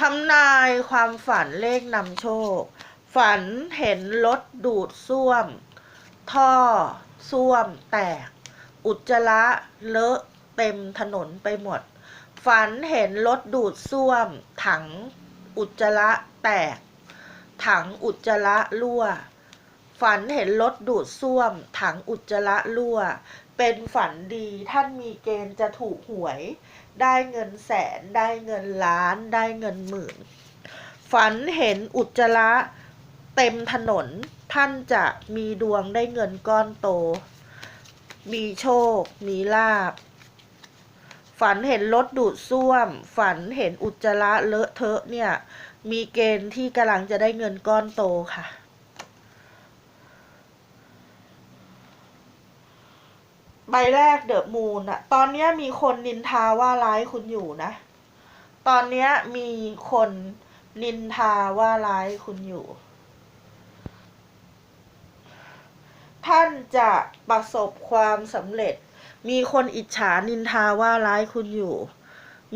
ทำนายความฝันเลขนำโชค ฝันเห็นรถดูดซ่วม ท่อซ่วมแตก อุจจาระเลอะเต็มถนนไปหมด ฝันเห็นรถดูดซ่วม ถังอุจจาระแตก ถังอุจจาระรั่ว ฝันเห็นรถดูดซ่วม ถังอุจจาระรั่ว เป็นฝันดีท่านมีเกณฑ์จะถูกหวย ได้เงินแสน ได้เงินล้าน ได้เงินหมื่น ฝันเห็นอุจจาระเต็มถนน ท่านจะมีดวงได้เงินก้อนโต มีโชค มีลาบ ฝันเห็นรถดูดซ่วม ฝันเห็นอุจจาระเลอะเทอะเนี่ย มีเกณฑ์ที่กำลังจะได้เงินก้อนโตค่ะ ใบแรกเดอะมูนอะตอนนี้มีคนนินทาว่าร้ายคุณอยู่นะ ตอนนี้มีคนนินทาว่าร้ายคุณอยู่ ท่านจะประสบความสำเร็จ มีคนอิจฉานินทาว่าร้ายคุณอยู่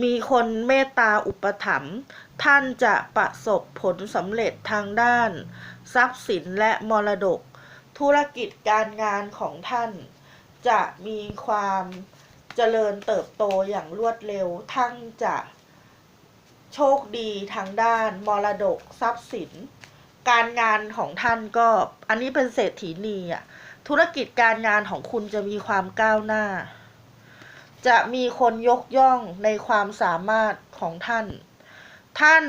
มีคนเมตตาอุปถัมภ์ท่านจะประสบผลสำเร็จทางด้าน ทรัพย์สินและมรดก ธุรกิจการงานของท่าน จะมีความเจริญเติบโตอย่างรวดเร็วท่านจะโชคดีทางด้านมรดกทรัพย์สิน การงานของท่านก็อันนี้เป็นเศรษฐีนีอะธุรกิจการงานของคุณจะมีความก้าวหน้า จะมีคนยกย่องในความสามารถของท่าน ท่าน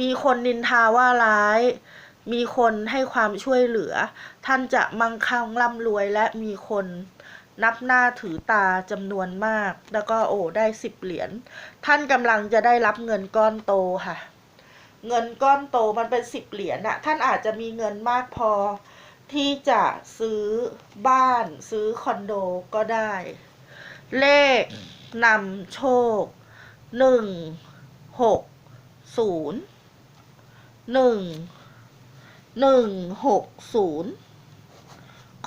มีคนนินทาว่าร้าย มีคนให้ความช่วยเหลือ ท่านจะมั่งคั่งร่ำรวยและมีคน นับหน้าถือตาจำนวนมาก แล้วก็โอ้ได้สิบเหรียญ ท่านกำลังจะได้รับเงินก้อนโตค่ะ เงินก้อนโตมันเป็นสิบเหรียญอะท่านอาจจะมีเงินมากพอ ที่จะซื้อบ้านซื้อคอนโดก็ได้ เลขนำโชคหนึ่งหกศูนย์หนึ่งหนึ่งหกศูนย์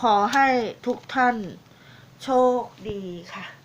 ขอให้ทุกท่าน โชคดีค่ะ